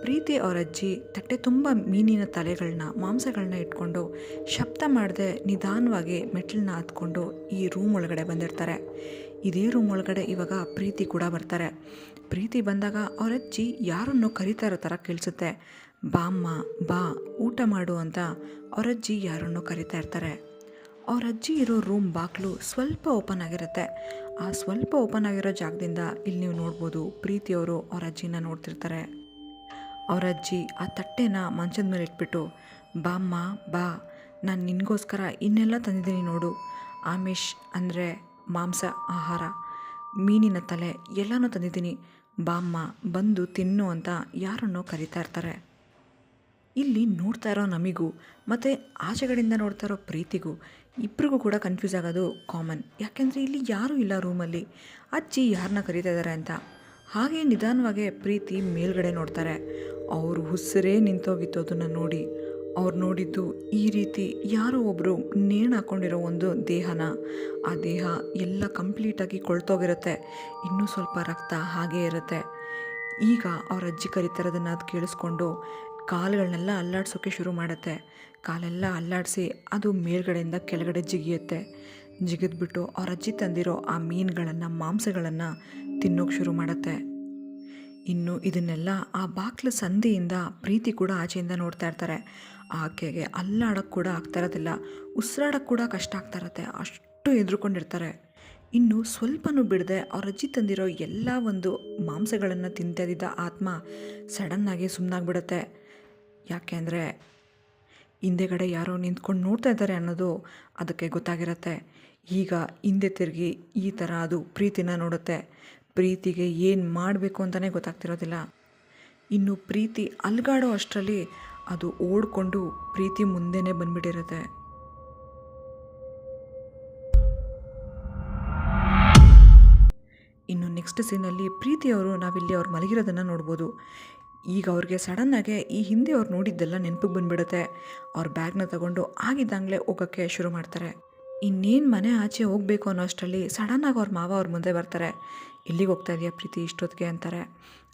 ಪ್ರೀತಿ ಅವರ ಅಜ್ಜಿ ತಟ್ಟೆ ತುಂಬ ಮೀನಿನ ತಲೆಗಳನ್ನ ಮಾಂಸಗಳನ್ನ ಇಟ್ಕೊಂಡು ಶಬ್ದ ಮಾಡದೆ ನಿಧಾನವಾಗಿ ಮೆಟ್ಲನ್ನ ಹತ್ಕೊಂಡು ಈ ರೂಮ್ ಒಳಗಡೆ ಬಂದಿರ್ತಾರೆ. ಇದೇ ರೂಮ್ ಒಳಗಡೆ ಇವಾಗ ಪ್ರೀತಿ ಕೂಡ ಬರ್ತಾರೆ. ಪ್ರೀತಿ ಬಂದಾಗ ಅವ್ರ ಅಜ್ಜಿ ಯಾರನ್ನು ಕರಿತಾ ಇರೋ ಥರ ಕೇಳಿಸುತ್ತೆ. ಬಾಮ್ಮ ಬಾ, ಊಟ ಮಾಡು ಅಂತ ಅವ್ರ ಅಜ್ಜಿ ಯಾರನ್ನು ಕರಿತಾ ಇರ್ತಾರೆ. ಅವ್ರ ಅಜ್ಜಿ ಇರೋ ರೂಮ್ ಬಾಗಿಲು ಸ್ವಲ್ಪ ಓಪನ್ ಆಗಿರುತ್ತೆ. ಆ ಸ್ವಲ್ಪ ಓಪನ್ ಆಗಿರೋ ಜಾಗದಿಂದ ಇಲ್ಲಿ ನೀವು ನೋಡ್ಬೋದು ಪ್ರೀತಿಯವರು ಅವ್ರ ಅಜ್ಜಿನ ನೋಡ್ತಿರ್ತಾರೆ. ಅವ್ರ ಅಜ್ಜಿ ಆ ತಟ್ಟೆನ ಮಂಚದ ಮೇಲೆ ಇಟ್ಬಿಟ್ಟು ಬಾಮ್ಮ ಬಾ. ನಾನು ನಿನಗೋಸ್ಕರ ಇನ್ನೆಲ್ಲ ತಂದಿದ್ದೀನಿ ನೋಡು. ಆಮಿಷ್ ಅಂದರೆ ಮಾಂಸ, ಆಹಾರ, ಮೀನಿನ ತಲೆ ಎಲ್ಲನೂ ತಂದಿದ್ದೀನಿ. ಬಾಮ್ಮ ಬಂದು ತಿನ್ನು ಅಂತ ಯಾರನ್ನೋ ಕರಿತಾ ಇರ್ತಾರೆ. ಇಲ್ಲಿ ನೋಡ್ತಾ ಇರೋ ನಮಿಗೂ ಮತ್ತು ಆಚೆಗಳಿಂದ ನೋಡ್ತಾ ಇರೋ ಪ್ರೀತಿಗೂ ಇಬ್ಬರಿಗೂ ಕೂಡ ಕನ್ಫ್ಯೂಸ್ ಆಗೋದು ಕಾಮನ್ ಯಾಕೆಂದರೆ ಇಲ್ಲಿ ಯಾರೂ ಇಲ್ಲ ರೂಮಲ್ಲಿ ಅಜ್ಜಿ ಯಾರನ್ನ ಕರಿತಾ ಇದ್ದಾರೆ ಅಂತ. ಹಾಗೆ ನಿಧಾನವಾಗಿ ಪ್ರೀತಿ ಮೇಲ್ಗಡೆ ನೋಡ್ತಾರೆ. ಅವರು ಹುಸಿರೇ ನಿಂತೋಗಿತ್ತು ಅದನ್ನು ನೋಡಿ. ಅವ್ರು ನೋಡಿದ್ದು ಈ ರೀತಿ ಯಾರೋ ಒಬ್ಬರು ನೇಣು ಹಾಕ್ಕೊಂಡಿರೋ ಒಂದು ದೇಹನ, ಆ ದೇಹ ಎಲ್ಲ ಕಂಪ್ಲೀಟಾಗಿ ಕೊಳ್ತೋಗಿರುತ್ತೆ. ಇನ್ನೂ ಸ್ವಲ್ಪ ರಕ್ತ ಹಾಗೇ ಇರುತ್ತೆ. ಈಗ ಅವ್ರ ಅಜ್ಜಿ ಕರೀತಾರದನ್ನು ಅದು ಕೇಳಿಸ್ಕೊಂಡು ಕಾಲುಗಳನ್ನೆಲ್ಲ ಅಲ್ಲಾಡ್ಸೋಕ್ಕೆ ಶುರು ಮಾಡುತ್ತೆ. ಕಾಲೆಲ್ಲ ಅಲ್ಲಾಡಿಸಿ ಅದು ಮೇಲ್ಗಡೆಯಿಂದ ಕೆಳಗಡೆ ಜಿಗಿಯುತ್ತೆ. ಜಿಗಿದ್ಬಿಟ್ಟು ಅವ್ರ ಅಜ್ಜಿ ತಂದಿರೋ ಆ ಮೀನುಗಳನ್ನು, ಮಾಂಸಗಳನ್ನು ತಿನ್ನೋಕೆ ಶುರು ಮಾಡುತ್ತೆ. ಇನ್ನು ಇದನ್ನೆಲ್ಲ ಆ ಬಾಕ್ಲ ಸಂಧಿಯಿಂದ ಪ್ರೀತಿ ಕೂಡ ಆಚೆಯಿಂದ ನೋಡ್ತಾ ಇರ್ತಾರೆ. ಆಕೆಗೆ ಅಲ್ಲಾಡೋಕ್ಕೆ ಕೂಡ ಆಗ್ತಾ ಇರೋದಿಲ್ಲ. ಉಸಿರಾಡೋಕ್ಕೆ ಕೂಡ ಕಷ್ಟ ಆಗ್ತಾ ಇರತ್ತೆ. ಅಷ್ಟು ಎದುರುಕೊಂಡಿರ್ತಾರೆ ಇನ್ನು ಸ್ವಲ್ಪನೂ ಬಿಡದೆ ಅವ್ರ ಅಜ್ಜಿ ತಂದಿರೋ ಎಲ್ಲ ಒಂದು ಮಾಂಸಗಳನ್ನು ತಿಂತಿದ್ದ ಆತ್ಮ ಸಡನ್ನಾಗಿ ಸುಮ್ಮನಾಗ್ಬಿಡುತ್ತೆ ಯಾಕೆಂದರೆ ಹಿಂದೆಗಡೆ ಯಾರೋ ನಿಂತ್ಕೊಂಡು ನೋಡ್ತಾ ಇದ್ದಾರೆ ಅನ್ನೋದು ಅದಕ್ಕೆ ಗೊತ್ತಾಗಿರುತ್ತೆ. ಈಗ ಹಿಂದೆ ತಿರುಗಿ ಈ ಥರ ಅದು ಪ್ರೀತಿನ ನೋಡುತ್ತೆ. ಪ್ರೀತಿಗೆ ಏನು ಮಾಡಬೇಕು ಅಂತಲೇ ಗೊತ್ತಾಗ್ತಿರೋದಿಲ್ಲ. ಇನ್ನು ಪ್ರೀತಿ ಅಲ್ಗಾಡೋ ಅಷ್ಟರಲ್ಲಿ ಅದು ಓಡ್ಕೊಂಡು ಪ್ರೀತಿ ಮುಂದೆನೇ ಬಂದ್ಬಿಟ್ಟಿರುತ್ತೆ. ಇನ್ನು ನೆಕ್ಸ್ಟ್ ಸೀನಲ್ಲಿ ಪ್ರೀತಿಯವರು ನಾವಿಲ್ಲಿ ಅವ್ರು ಮಲಗಿರೋದನ್ನು ನೋಡ್ಬೋದು. ಈಗ ಅವ್ರಿಗೆ ಸಡನ್ನಾಗೆ ಈ ಹಿಂದೆ ಅವ್ರು ನೋಡಿದ್ದೆಲ್ಲ ನೆನಪಿಗೆ ಬಂದ್ಬಿಡುತ್ತೆ. ಅವ್ರ ಬ್ಯಾಗ್ನ ತಗೊಂಡು ಆಗಿದ್ದಾಗಲೇ ಹೋಗೋಕ್ಕೆ ಶುರು ಮಾಡ್ತಾರೆ. ಇನ್ನೇನು ಮನೆ ಆಚೆ ಹೋಗಬೇಕು ಅನ್ನೋ ಅಷ್ಟರಲ್ಲಿ ಸಡನ್ನಾಗಿ ಅವ್ರ ಮಾವ ಅವ್ರ ಮುಂದೆ ಬರ್ತಾರೆ. ಎಲ್ಲಿಗೆ ಹೋಗ್ತಾ ಇದೆಯಾ ಪ್ರೀತಿ ಇಷ್ಟೊತ್ತಿಗೆ? ಅಂತಾರೆ.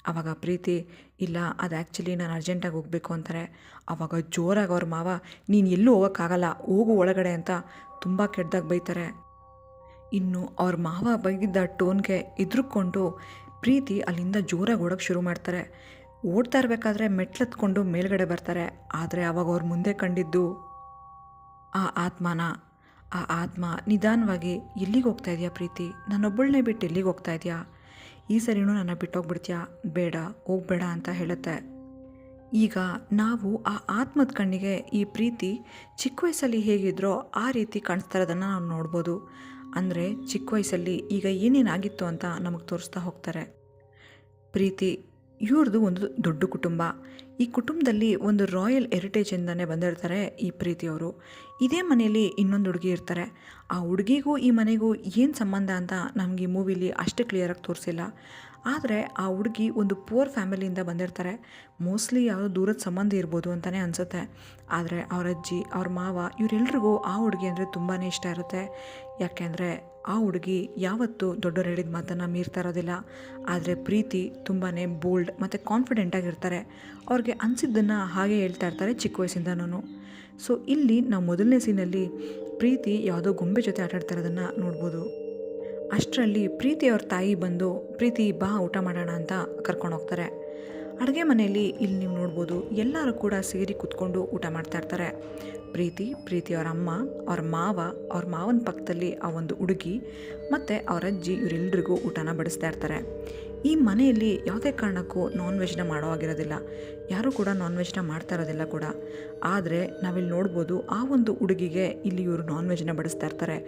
ಆವಾಗ ಪ್ರೀತಿ ಇಲ್ಲ, ಅದು ಆ್ಯಕ್ಚುಲಿ ನಾನು ಅರ್ಜೆಂಟಾಗಿ ಹೋಗಬೇಕು ಅಂತಾರೆ. ಆವಾಗ ಜೋರಾಗಿ ಅವ್ರ ಮಾವ, ನೀನು ಎಲ್ಲೂ ಹೋಗೋಕ್ಕಾಗಲ್ಲ, ಹೋಗು ಒಳಗಡೆ ಅಂತ ತುಂಬ ಕೆಟ್ಟದಾಗಿ ಬೈತಾರೆ. ಇನ್ನು ಅವ್ರ ಮಾವ ಬೈದಿದ್ದ ಟೋನ್ಗೆ ಎದುರುಕೊಂಡು ಪ್ರೀತಿ ಅಲ್ಲಿಂದ ಜೋರಾಗಿ ಓಡೋಕ್ಕೆ ಶುರು ಮಾಡ್ತಾರೆ. ಓಡ್ತಾ ಇರಬೇಕಾದ್ರೆ ಮೆಟ್ಲತ್ಕೊಂಡು ಮೇಲ್ಗಡೆ ಬರ್ತಾರೆ. ಆದರೆ ಅವಾಗ ಅವ್ರ ಮುಂದೆ ಕಂಡಿದ್ದು, ಆ ಆತ್ಮನ? ಆ ಆತ್ಮ ನಿಧಾನವಾಗಿ ಎಲ್ಲಿಗೆ ಹೋಗ್ತಾ ಇದೆಯಾ ಪ್ರೀತಿ? ನಾನೊಬ್ಬಳನ್ನೇ ಬಿಟ್ಟು ಎಲ್ಲಿಗೆ ಹೋಗ್ತಾ ಇದೆಯಾ? ಈ ಸರಿನೂ ನನ್ನ ಬಿಟ್ಟೋಗ್ಬಿಡ್ತೀಯಾ? ಬೇಡ, ಹೋಗ್ಬೇಡ ಅಂತ ಹೇಳುತ್ತೆ. ಈಗ ನಾವು ಆ ಆತ್ಮದ ಕಣ್ಣಿಗೆ ಈ ಪ್ರೀತಿ ಚಿಕ್ಕ ವಯಸ್ಸಲ್ಲಿ ಹೇಗಿದ್ರೋ ಆ ರೀತಿ ಕಾಣಿಸ್ತಾ ಇರೋದನ್ನು ನಾವು ನೋಡ್ಬೋದು. ಅಂದರೆ ಚಿಕ್ಕ ವಯಸ್ಸಲ್ಲಿ ಈಗ ಏನೇನಾಗಿತ್ತು ಅಂತ ನಮಗೆ ತೋರಿಸ್ತಾ ಹೋಗ್ತಾರೆ. ಪ್ರೀತಿ ಇವ್ರದ್ದು ಒಂದು ದೊಡ್ಡ ಕುಟುಂಬ. ಈ ಕುಟುಂಬದಲ್ಲಿ ಒಂದು ರಾಯಲ್ ಹೆರಿಟೇಜಿಂದನೇ ಬಂದಿರ್ತಾರೆ ಈ ಪ್ರೀತಿಯವರು ಇದೇ ಮನೆಯಲ್ಲಿ ಇನ್ನೊಂದು ಹುಡುಗಿ ಇರ್ತಾರೆ. ಆ ಹುಡುಗಿಗೂ ಈ ಮನೆಗೂ ಏನು ಸಂಬಂಧ ಅಂತ ನಮಗೆ ಈ ಮೂವಿಲಿ ಅಷ್ಟು ಕ್ಲಿಯರಾಗಿ ತೋರಿಸಿಲ್ಲ. ಆದರೆ ಆ ಹುಡುಗಿ ಒಂದು ಪೂರ್ ಫ್ಯಾಮಿಲಿಯಿಂದ ಬಂದಿರ್ತಾರೆ. ಮೋಸ್ಟ್ಲಿ ಯಾವುದೋ ದೂರದ ಸಂಬಂಧ ಇರ್ಬೋದು ಅಂತಲೇ ಅನಿಸುತ್ತೆ. ಆದರೆ ಅವ್ರ ಅಜ್ಜಿ, ಅವ್ರ ಮಾವ ಇವರೆಲ್ರಿಗೂ ಆ ಹುಡುಗಿ ಅಂದರೆ ತುಂಬಾ ಇಷ್ಟ ಇರುತ್ತೆ. ಯಾಕೆಂದರೆ ಆ ಹುಡುಗಿ ಯಾವತ್ತೂ ದೊಡ್ಡವ್ರು ಹೇಳಿದ ಮಾತನ್ನು ಮೀರ್ತಾ ಇರೋದಿಲ್ಲ. ಆದರೆ ಪ್ರೀತಿ ತುಂಬಾ ಬೋಲ್ಡ್ ಮತ್ತು ಕಾನ್ಫಿಡೆಂಟಾಗಿರ್ತಾರೆ ಅವ್ರಿಗೆ ಅನಿಸಿದ್ದನ್ನು ಹಾಗೆ ಹೇಳ್ತಾ ಇರ್ತಾರೆ ಚಿಕ್ಕ ವಯಸ್ಸಿಂದನೂ ಸೊ ಇಲ್ಲಿ ನಾವು ಮೊದಲನೇ ಸೀನಲ್ಲಿ ಪ್ರೀತಿ ಯಾವುದೋ ಗೊಂಬೆ ಜೊತೆ ಆಟಾಡ್ತಾ ಇರೋದನ್ನು ನೋಡ್ಬೋದು. ಅಷ್ಟರಲ್ಲಿ ಪ್ರೀತಿ ಅವ್ರ ತಾಯಿ ಬಂದು, ಪ್ರೀತಿ ಬಾ ಊಟ ಮಾಡೋಣ ಅಂತ ಕರ್ಕೊಂಡು ಹೋಗ್ತಾರೆ. ಅಡುಗೆ ಮನೆಯಲ್ಲಿ ಇಲ್ಲಿ ನೀವು ನೋಡ್ಬೋದು ಎಲ್ಲರೂ ಕೂಡ ಸೇರಿ ಕೂತ್ಕೊಂಡು ಊಟ ಮಾಡ್ತಾಯಿರ್ತಾರೆ ಪ್ರೀತಿ ಪ್ರೀತಿ ಅವರ ಅಮ್ಮ, ಅವ್ರ ಮಾವ, ಅವ್ರ ಮಾವನ ಪಕ್ಕದಲ್ಲಿ ಆ ಒಂದು ಹುಡುಗಿ ಮತ್ತು ಅವರ ಅಜ್ಜಿ ಇವರೆಲ್ಲರಿಗೂ ಊಟನ ಬಡಿಸ್ತಾ ಇರ್ತಾರೆ. ಈ ಮನೆಯಲ್ಲಿ ಯಾವುದೇ ಕಾರಣಕ್ಕೂ ನಾನ್ ವೆಜ್ನ ಮಾಡೋ ಆಗಿರೋದಿಲ್ಲ ಯಾರೂ ಕೂಡ ನಾನ್ ವೆಜ್ನ ಮಾಡ್ತಾ ಇರೋದಿಲ್ಲ ಕೂಡ. ಆದರೆ ನಾವಿಲ್ಲಿ ನೋಡ್ಬೋದು ಆ ಒಂದು ಹುಡುಗಿಗೆ ಇಲ್ಲಿ ಇವರು ನಾನ್ ವೆಜ್ನ ಬಡಿಸ್ತಾ ಇರ್ತಾರೆ.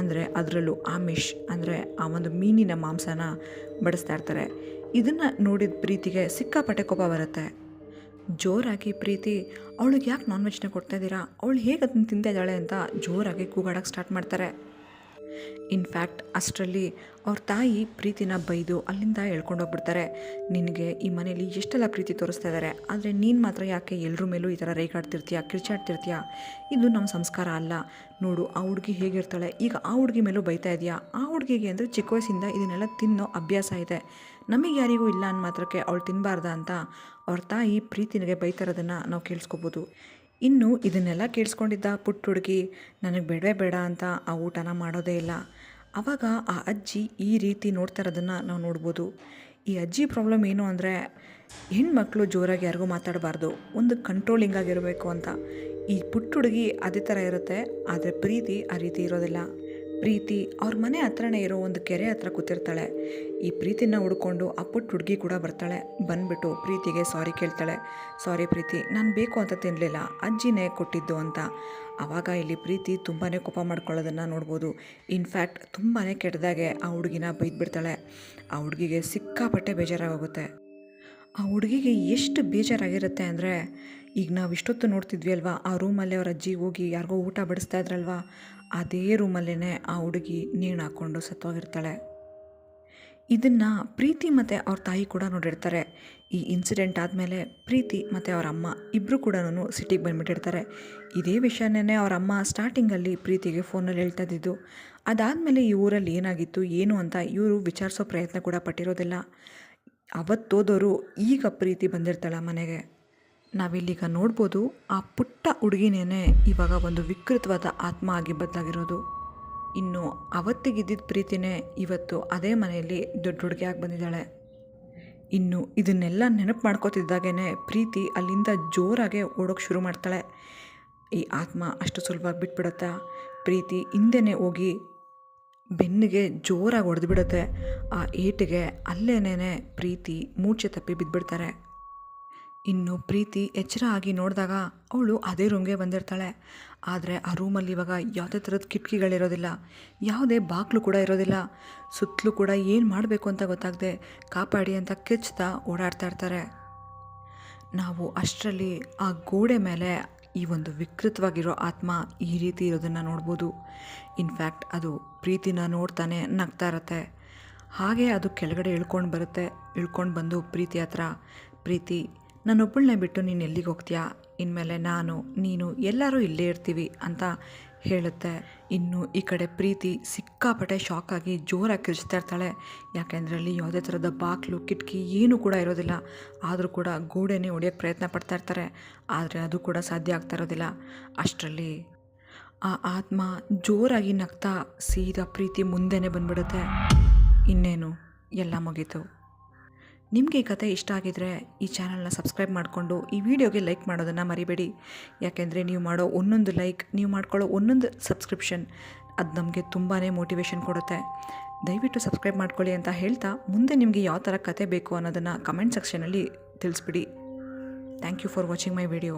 ಅಂದರೆ ಅದರಲ್ಲೂ ಆಮಿಷ್, ಅಂದರೆ ಆ ಒಂದು ಮೀನಿನ ಮಾಂಸನ ಬಡಿಸ್ತಾ ಇರ್ತಾರೆ. ಇದನ್ನು ನೋಡಿದ ಪ್ರೀತಿಗೆ ಸಿಕ್ಕಾಪಟ್ಟೆ ಕೋಪ ಬರುತ್ತೆ. ಜೋರಾಗಿ ಪ್ರೀತಿ, ಅವಳಿಗೆ ಯಾಕೆ ನಾನ್ ವೆಜ್ನ ಕೊಡ್ತಾ ಇದ್ದೀರಾ? ಅವಳು ಹೇಗೆ ಅದನ್ನು ತಿಂತಾ ಇದ್ದಾಳೆ ಅಂತ ಜೋರಾಗಿ ಕೂಗಾಡೋಕ್ಕೆ ಸ್ಟಾರ್ಟ್ ಮಾಡ್ತಾರೆ. ಇನ್ಫ್ಯಾಕ್ಟ್ ಅಷ್ಟರಲ್ಲಿ ಅವ್ರ ತಾಯಿ ಪ್ರೀತಿನ ಬೈದು ಅಲ್ಲಿಂದ ಹೇಳ್ಕೊಂಡೋಗ್ಬಿಡ್ತಾರೆ ನಿನಗೆ ಈ ಮನೇಲಿ ಎಷ್ಟೆಲ್ಲ ಪ್ರೀತಿ ತೋರಿಸ್ತಾ ಇದ್ದಾರೆ ಆದರೆ ನೀನು ಮಾತ್ರ ಯಾಕೆ ಎಲ್ಲರ ಮೇಲೂ ಈ ಥರ ರೇಗಾಡ್ತಿರ್ತೀಯ, ಕಿರ್ಚಾಡ್ತಿರ್ತೀಯ? ಇದು ನಮ್ಮ ಸಂಸ್ಕಾರ ಅಲ್ಲ. ನೋಡು, ಆ ಹುಡುಗಿ ಹೇಗಿರ್ತಾಳೆ? ಈಗ ಆ ಹುಡುಗಿ ಮೇಲೂ ಬೈತಾ ಇದೆಯಾ? ಆ ಹುಡುಗಿಗೆ ಅಂದರೆ ಚಿಕ್ಕ ವಯಸ್ಸಿಂದ ಇದನ್ನೆಲ್ಲ ತಿನ್ನೋ ಅಭ್ಯಾಸ ಇದೆ. ನಮಗೆ ಯಾರಿಗೂ ಇಲ್ಲ ಅನ್ನ ಮಾತ್ರಕ್ಕೆ ಅವಳು ತಿನ್ನಬಾರ್ದ ಅಂತ ಅವ್ರ ತಾಯಿ ಪ್ರೀತಿನಿಗೆ ಬೈತಾರೋದನ್ನು ನಾವು ಕೇಳಿಸ್ಕೋಬೋದು. ಇನ್ನು ಇದನ್ನೆಲ್ಲ ಕೇಳಿಸ್ಕೊಂಡಿದ್ದ ಪುಟ್ಟ ಹುಡುಗಿ, ನನಗೆ ಬೇಡವೇ ಬೇಡ ಅಂತ ಆ ಊಟನ ಮಾಡೋದೇ ಇಲ್ಲ. ಆವಾಗ ಆ ಅಜ್ಜಿ ಈ ರೀತಿ ನೋಡ್ತಾ ಇರೋದನ್ನು ನಾವು ನೋಡ್ಬೋದು. ಈ ಅಜ್ಜಿ ಪ್ರಾಬ್ಲಮ್ ಏನು ಅಂದರೆ, ಹೆಣ್ಮಕ್ಳು ಜೋರಾಗಿ ಯಾರಿಗೂ ಮಾತಾಡಬಾರ್ದು. ಒಂದು ಕಂಟ್ರೋಲಿಂಗ್ ಆಗಿರಬೇಕು ಅಂತ. ಈ ಪುಟ್ಟ ಹುಡುಗಿ ಅದೇ ಥರ ಇರುತ್ತೆ, ಆದರೆ ಪ್ರೀತಿ ಆ ರೀತಿ ಇರೋದಿಲ್ಲ. ಪ್ರೀತಿ ಅವ್ರ ಮನೆ ಹತ್ರನೇ ಇರೋ ಒಂದು ಕೆರೆ ಹತ್ರ ಕೂತಿರ್ತಾಳೆ. ಈ ಪ್ರೀತಿನ ಹುಡ್ಕೊಂಡು ಆ ಪುಟ್ಟ ಹುಡುಗಿ ಕೂಡ ಬರ್ತಾಳೆ. ಬಂದ್ಬಿಟ್ಟು ಪ್ರೀತಿಗೆ ಸಾರಿ ಕೇಳ್ತಾಳೆ. ಸಾರಿ ಪ್ರೀತಿ, ನಾನು ಬೇಕು ಅಂತ ತಿನ್ನಲಿಲ್ಲ ಅಜ್ಜಿನೇ ಕೊಟ್ಟಿದ್ದು ಅಂತ. ಆವಾಗ ಇಲ್ಲಿ ಪ್ರೀತಿ ತುಂಬಾ ಕೋಪ ಮಾಡ್ಕೊಳ್ಳೋದನ್ನು ನೋಡ್ಬೋದು. ಇನ್ಫ್ಯಾಕ್ಟ್ ತುಂಬಾ ಕೆಟ್ಟದಾಗೆ ಆ ಹುಡುಗಿನ ಬೈದ್ಬಿಡ್ತಾಳೆ. ಆ ಹುಡುಗಿಗೆ ಸಿಕ್ಕಾಪಟ್ಟೆ ಬೇಜಾರಾಗುತ್ತೆ ಆ ಹುಡುಗಿಗೆ ಎಷ್ಟು ಬೇಜಾರಾಗಿರುತ್ತೆ ಅಂದರೆ, ಈಗ ನಾವು ಇಷ್ಟೊತ್ತು ನೋಡ್ತಿದ್ವಿ ಅಲ್ವಾ ಆ ರೂಮಲ್ಲಿ ಅವ್ರ ಅಜ್ಜಿ ಹೋಗಿ ಯಾರಿಗೋ ಊಟ ಬಡಿಸ್ತಾ ಇದ್ರಲ್ವಾ? ಅದೇ ರೂಮಲ್ಲೇ ಆ ಹುಡುಗಿ ನೇಣು ಹಾಕ್ಕೊಂಡು ಸತ್ತೋಗಿರ್ತಾಳೆ. ಇದನ್ನು ಪ್ರೀತಿ ಮತ್ತು ಅವ್ರ ತಾಯಿ ಕೂಡ ನೋಡಿರ್ತಾರೆ. ಈ ಇನ್ಸಿಡೆಂಟ್ ಆದಮೇಲೆ ಪ್ರೀತಿ ಮತ್ತು ಅವ್ರ ಅಮ್ಮ ಇಬ್ಬರು ಕೂಡ ಸಿಟಿಗೆ ಬಂದುಬಿಟ್ಟಿರ್ತಾರೆ. ಇದೇ ವಿಷಯನೇ ಅವ್ರ ಅಮ್ಮ ಸ್ಟಾರ್ಟಿಂಗಲ್ಲಿ ಪ್ರೀತಿಗೆ ಫೋನಲ್ಲಿ ಹೇಳ್ತಾ ಇದ್ದಿದ್ದು. ಅದಾದಮೇಲೆ ಈ ಊರಲ್ಲಿ ಏನಾಗಿತ್ತು, ಏನು ಅಂತ ಇವರು ವಿಚಾರಿಸೋ ಪ್ರಯತ್ನ ಕೂಡ ಪಟ್ಟಿರೋದಿಲ್ಲ. ಅವತ್ತೋದವರು ಈಗ ಪ್ರೀತಿ ಬಂದಿರ್ತಾಳ ಮನೆಗೆ. ನಾವಿಲ್ಲೀಗ ನೋಡ್ಬೋದು, ಆ ಪುಟ್ಟ ಹುಡುಗಿನೇ ಇವಾಗ ಒಂದು ವಿಕೃತವಾದ ಆತ್ಮ ಆಗಿ ಬದಲಾಗಿರೋದು. ಇನ್ನು ಅವತ್ತಿಗಿದ್ದಿದ್ದ ಪ್ರೀತಿನೇ ಇವತ್ತು ಅದೇ ಮನೆಯಲ್ಲಿ ದೊಡ್ಡ ಹುಡುಗಿಯಾಗಿ ಬಂದಿದ್ದಾಳೆ. ಇನ್ನು ಇದನ್ನೆಲ್ಲ ನೆನಪು ಮಾಡ್ಕೋತಿದ್ದಾಗೇ ಪ್ರೀತಿ ಅಲ್ಲಿಂದ ಜೋರಾಗೆ ಓಡೋಕ್ಕೆ ಶುರು ಮಾಡ್ತಾಳೆ. ಈ ಆತ್ಮ ಅಷ್ಟು ಸುಲಭವಾಗಿ ಬಿಟ್ಬಿಡುತ್ತಾ ಪ್ರೀತಿ ಹಿಂದೆನೇ ಹೋಗಿ ಬೆನ್ನಿಗೆ ಜೋರಾಗಿ ಹೊಡೆದ್ಬಿಡುತ್ತೆ ಆ ಏಟಿಗೆ ಅಲ್ಲೇನೇ ಪ್ರೀತಿ ಮೂರ್ಛೆ ತಪ್ಪಿ ಬಿದ್ದುಬಿಡ್ತಾರೆ ಇನ್ನು ಪ್ರೀತಿ ಎಚ್ಚರ ಆಗಿ ನೋಡಿದಾಗ ಅವಳು ಅದೇ ರೂಮ್ಗೆ ಬಂದಿರ್ತಾಳೆ. ಆದರೆ ಆ ರೂಮಲ್ಲಿ ಇವಾಗ ಯಾವುದೇ ಥರದ ಕಿಟಕಿಗಳಿರೋದಿಲ್ಲ. ಯಾವುದೇ ಬಾಗಿಲು ಕೂಡ ಇರೋದಿಲ್ಲ. ಸುತ್ತಲೂ ಕೂಡ ಏನು ಮಾಡಬೇಕು ಅಂತ ಗೊತ್ತಾಗದೆ ಕಾಪಾಡಿ ಅಂತ ಕಿಚ್ತಾ ಓಡಾಡ್ತಾ ಇರ್ತಾರೆ. ನಾವು ಅಷ್ಟರಲ್ಲಿ ಆ ಗೋಡೆ ಮೇಲೆ ಈ ಒಂದು ವಿಕೃತವಾಗಿರೋ ಆತ್ಮ ಈ ರೀತಿ ಇರೋದನ್ನು ನೋಡ್ಬೋದು. ಇನ್ಫ್ಯಾಕ್ಟ್ ಅದು ಪ್ರೀತಿನ ನೋಡ್ತಾನೆ ನಗ್ತಾ ಇರತ್ತೆ. ಹಾಗೆ ಅದು ಕೆಳಗಡೆ ಇಳ್ಕೊಂಡು ಬರುತ್ತೆ. ಇಳ್ಕೊಂಡು ಬಂದು ಪ್ರೀತಿ ಹತ್ರ. ಪ್ರೀತಿ ನನ್ನೊಬ್ಬಳನ್ನೇ ಬಿಟ್ಟು ನೀನು ಎಲ್ಲಿಗೆ ಹೋಗ್ತೀಯಾ? ಇನ್ಮೇಲೆ ನಾನು, ನೀನು ಎಲ್ಲರೂ ಇಲ್ಲೇ ಇರ್ತೀವಿ ಅಂತ ಹೇಳುತ್ತೆ. ಇನ್ನು ಈ ಕಡೆ ಪ್ರೀತಿ ಸಿಕ್ಕಾಪಟ್ಟೆ ಶಾಕ್ ಆಗಿ ಜೋರಾಗಿ ಕಿರ್ಚ್ತಾ ಇರ್ತಾಳೆ. ಯಾಕೆಂದರೆ ಅಲ್ಲಿ ಯಾವುದೇ ಥರದ ಬಾಗಿಲು ಕಿಟಕಿ ಏನೂ ಕೂಡ ಇರೋದಿಲ್ಲ. ಆದರೂ ಕೂಡ ಗೋಡೆನೇ ಹೊಡೆಯೋಕ್ಕೆ ಪ್ರಯತ್ನ ಪಡ್ತಾ ಇರ್ತಾರೆ. ಆದರೆ ಅದು ಕೂಡ ಸಾಧ್ಯ ಆಗ್ತಾ ಇರೋದಿಲ್ಲ. ಅಷ್ಟರಲ್ಲಿ ಆ ಆತ್ಮ ಜೋರಾಗಿ ನಗ್ತಾ ಸೀದಾ ಪ್ರೀತಿ ಮುಂದೆನೇ ಬಂದ್ಬಿಡುತ್ತೆ. ಇನ್ನೇನು? ಎಲ್ಲ ಮುಗೀತು. ನಿಮಗೆ ಈ ಕತೆ ಇಷ್ಟ ಆಗಿದರೆ ಈ ಚಾನಲ್ನ ಸಬ್ಸ್ಕ್ರೈಬ್ ಮಾಡಿಕೊಂಡು ಈ ವಿಡಿಯೋಗೆ ಲೈಕ್ ಮಾಡೋದನ್ನು ಮರಿಬೇಡಿ. ಯಾಕೆಂದರೆ ನೀವು ಮಾಡೋ ಒಂದೊಂದು ಲೈಕ್, ನೀವು ಮಾಡ್ಕೊಳ್ಳೋ ಒಂದೊಂದು ಸಬ್ಸ್ಕ್ರಿಪ್ಷನ್ ಅದು ನಮಗೆ ತುಂಬಾ ಮೋಟಿವೇಶನ್ ಕೊಡುತ್ತೆ. ದಯವಿಟ್ಟು ಸಬ್ಸ್ಕ್ರೈಬ್ ಮಾಡ್ಕೊಳ್ಳಿ ಅಂತ ಹೇಳ್ತಾ ಮುಂದೆ ನಿಮಗೆ ಯಾವ ಥರ ಕತೆ ಬೇಕು ಅನ್ನೋದನ್ನು ಕಮೆಂಟ್ ಸೆಕ್ಷನಲ್ಲಿ ತಿಳಿಸ್ಬಿಡಿ. Thank you for watching my video.